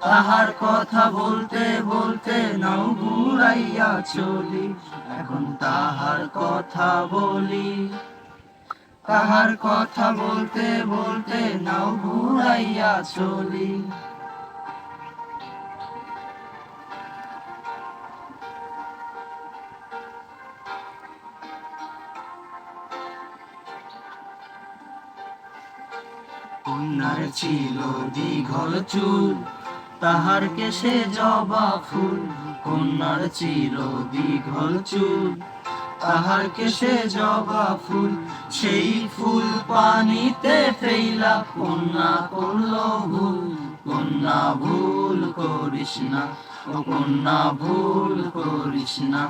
তাহার কথা বলতে বলতে নাও ঘুরাইয়া চলি। এখন তাহার কথা বলি। তাহার কথা বলতে বলতে নাও ঘুরাইয়া চলি। কন্যার ছিল দীঘল চুল তাহার কেশে জবা ফুল, কন্যার চির দীঘল চুল। তাহার কেশে জবা ফুল, সেই ফুল পানিতে ফেইলা কন্যা করল ভুল। কন্যা ভুল করিস না, ও কন্যা ভুল করিস না।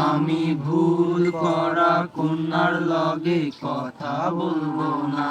আমি ভুল করা কন্যার লগে কথা বলব না।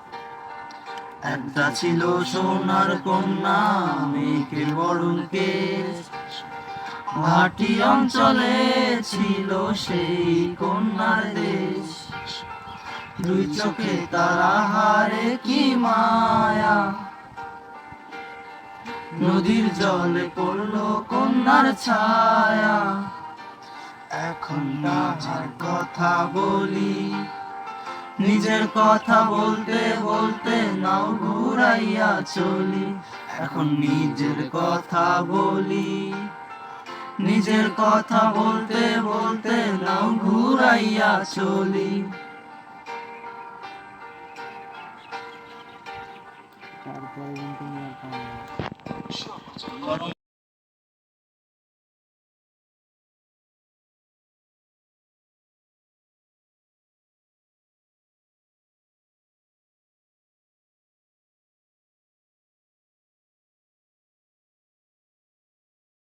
একটা ছিল সোনার কন্যা মেঘের বরণ কেশ ভাটি অঞ্চলে ছিল সেই কন্যার দেশ। দুই চোখে তারা হারে কি মায়া। নদীর জলে পড়ল কন্যার ছায়া। এখন তাহার কথা বলি। নিজের কথা বলতে বলতে নাও ঘুরাইয়া চলি। এখন নিজের কথা বলি। নিজের কথা বলতে বলতে নাও ঘুরাইয়া চলি। তারপরে